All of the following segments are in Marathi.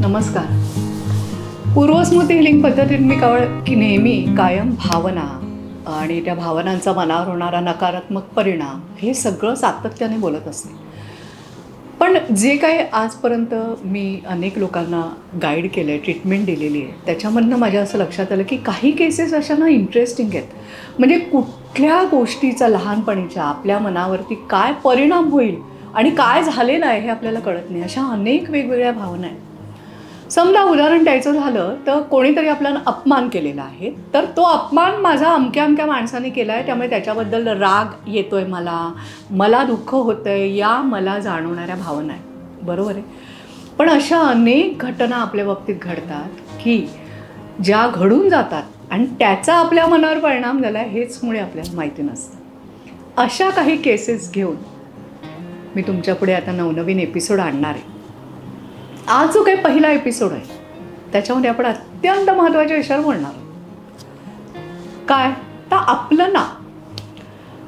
नमस्कार. पूर्वस्मृती हिलिंग पद्धतीत मी कळ की नेहमी कायम भावना आणि त्या भावनांचा मनावर होणारा नकारात्मक परिणाम हे सगळं सातत्याने बोलत असते. पण जे काही आजपर्यंत मी अनेक लोकांना गाईड केलं आहे ट्रीटमेंट दिलेली आहे त्याच्यामधनं माझ्या असं लक्षात आलं की काही केसेस अशा ना इंटरेस्टिंग आहेत. म्हणजे कुठल्या गोष्टीचा लहानपणीच्या आपल्या मनावरती काय परिणाम होईल आणि काय झालेलं आहे हे आपल्याला कळत नाही. अशा अनेक वेगवेगळ्या भावना आहेत. समजा उदाहरण द्यायचं झालं तर कोणीतरी आपला अपमान केलेला आहे. तर तो अपमान माझा अमक्या अमक्या माणसाने केला आहे त्यामुळे त्याच्याबद्दल राग येतो आहे मला मला दुःख होतं आहे या मला जाणवणाऱ्या भावना आहेत. बरोबर आहे? पण अशा अनेक घटना आपल्या बाबतीत घडतात की ज्या घडून जातात आणि त्याचा आपल्या मनावर परिणाम झाला हेच मुळे आपल्याला माहिती नसतं. अशा काही केसेस घेऊन मी तुमच्यापुढे आता नवनवीन एपिसोड आणणार आहे. आज जो काही पहिला एपिसोड आहे त्याच्यामध्ये आपण अत्यंत महत्त्वाच्या विषयावर बोलणार काय? तर आपलं नाव.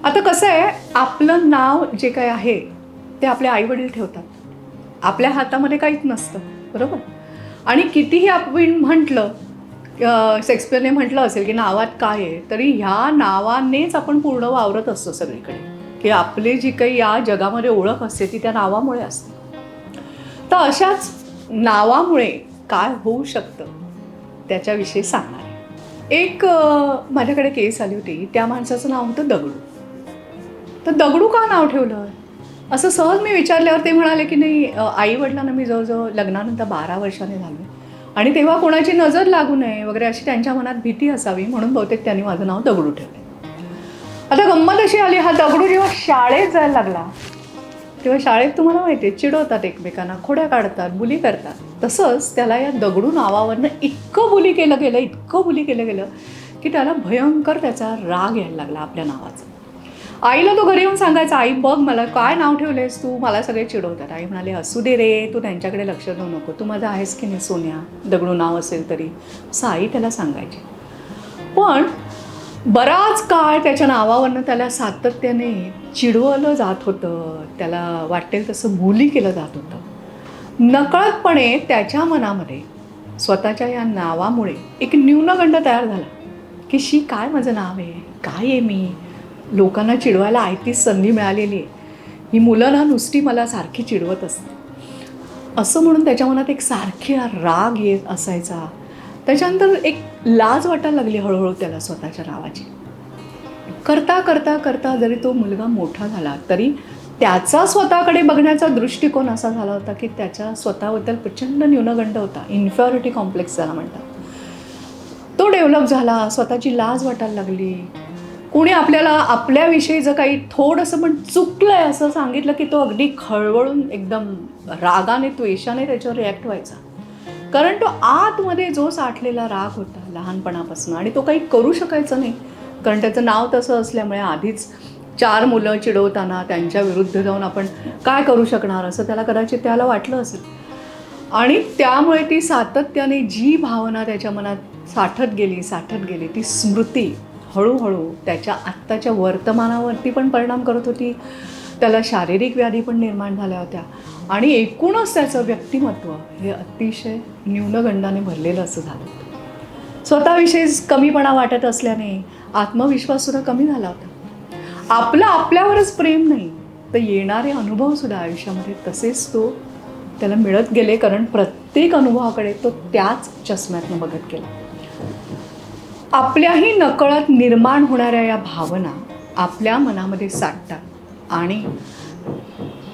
आता कसं आहे आपलं नाव जे काय आहे ते आपले आईवडील ठेवतात. आपल्या हातामध्ये काहीच नसतं बरोबर? आणि कितीही आपण म्हटलं शेक्सपियरने म्हटलं असेल की नावात काय आहे तरी ह्या नावानेच आपण पूर्ण वावरत असतो सगळीकडे. की आपली जी काही या जगामध्ये ओळख असते ती त्या नावामुळे असते. तर अशाच नावामुळे काय होऊ शकतं त्याच्याविषयी सांगणार आहे. एक माझ्याकडे केस आली होती. त्या माणसाचं नाव होतं दगडू. तर दगडू का नाव ठेवलं? असं सहज मी विचारल्यावर ते म्हणाले की नाही आई वडिलांना मी जवळजवळ लग्नानंतर बारा वर्षाने झालो आणि तेव्हा कोणाची नजर लागू नये वगैरे अशी त्यांच्या मनात भीती असावी म्हणून बहुतेक त्यांनी माझं नाव दगडू ठेवलं आता गंमत अशी आली हा दगडू जेव्हा शाळेत जायला लागला तेव्हा शाळेत तुम्हाला माहिती आहे चिडवतात एकमेकांना खोड्या काढतात बुली करतात. तसंच त्याला या दगडू नावावरनं इतकं बुली केलं गेलं इतकं बुली केलं गेलं की त्याला भयंकर त्याचा राग यायला लागला आपल्या नावाचा. आईला तो घरी येऊन सांगायचा आई बघ मला काय नाव ठेवलेस तू? मला सगळे चिडवतात. आई म्हणाले असू दे रे तू त्यांच्याकडे लक्ष देऊ नको. तू माझा आहेस की नाही सोन्या? दगडू नाव असेल तरी. असं आई त्याला सांगायची. पण बराच काळ त्याच्या नावावरनं त्याला सातत्याने चिडवलं जात होतं. त्याला वाटेल तसं बोली केलं जात होतं. नकळतपणे त्याच्या मनामध्ये स्वतःच्या या नावामुळे एक न्यूनगंड तयार झाला. की शी काय माझं नाव आहे? काय आहे मी? लोकांना चिडवायला आयतीच संधी मिळालेली आहे. ही मुलं ना नुसती मला सारखी चिडवत असते असं म्हणून त्याच्या मनात एक सारखी राग येत असायचा. त्याच्यानंतर एक लाज वाटायला लागली हळूहळू त्याला स्वतःच्या नावाची. करता करता करता जरी तो मुलगा मोठा झाला तरी त्याचा स्वतःकडे बघण्याचा दृष्टिकोन असा झाला होता की त्याच्या स्वतःबद्दल प्रचंड न्यूनगंड होता. इन्फिऑरिटी कॉम्प्लेक्स झाला म्हणतात. तो डेव्हलप झाला स्वतःची लाज वाटायला लागली. कोणी आपल्याला आपल्याविषयी जर काही थोडंसं पण चुकलं आहे असं सांगितलं की तो अगदी खळवळून एकदम रागाने त्वेषाने त्याच्यावर रिॲक्ट व्हायचा. कारण तो आतमध्ये जो साठलेला राग होता लहानपणापासून आणि तो काही करू शकायचा नाही कारण त्याचं नाव तसं असल्यामुळे आधीच चार मुलं चिडवताना त्यांच्या विरुद्ध जाऊन आपण काय करू शकणार असं त्याला कदाचित त्याला वाटलं असेल. आणि त्यामुळे ती सातत्याने जी भावना त्याच्या मनात साठत गेली साठत गेली ती स्मृती हळूहळू त्याच्या आत्ताच्या वर्तमानावरती पण परिणाम करत होती. त्याला शारीरिक व्याधी पण निर्माण झाल्या होत्या. आणि एकूणच त्याचं व्यक्तिमत्व हे अतिशय न्यूनगंडाने भरलेलं असं झालं. होतं स्वतःविषयीच कमीपणा वाटत असल्याने आत्मविश्वाससुद्धा कमी झाला होता. आपलं आपल्यावरच प्रेम नाही तर येणारे अनुभवसुद्धा आयुष्यामध्ये तसेच तो त्याला मिळत गेले कारण प्रत्येक अनुभवाकडे तो त्याच चष्म्यातनं बघत गेला. आपल्याही नकळत निर्माण होणाऱ्या या भावना आपल्या मनामध्ये साठतात. आणि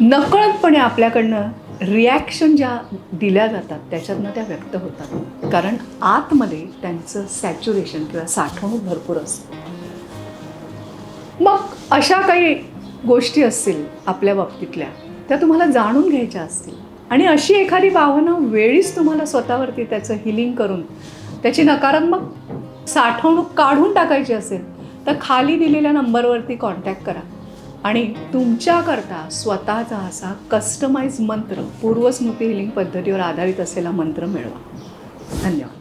नकळतपणे आपल्याकडनं रिॲक्शन ज्या दिल्या जातात त्याच्यातनं त्या व्यक्त होतात. कारण आतमध्ये त्यांचं सॅच्युरेशन किंवा साठवणूक भरपूर असते. मग अशा काही गोष्टी असतील आपल्या बाबतीतल्या त्या तुम्हाला जाणून घ्यायच्या असतील. आणि अशी एखादी भावना वेळीच तुम्हाला स्वतःवरती त्याचं हिलिंग करून त्याची नकारात्मक साठवणूक काढून टाकायची असेल तर खाली दिलेल्या नंबरवरती कॉन्टॅक्ट करा. आणि तुमच्याकरता स्वतःचा असा कस्टमाइज मंत्र पूर्वस्मृती हिलिंग पद्धतीवर आधारित असलेला मंत्र मिळवा. धन्यवाद.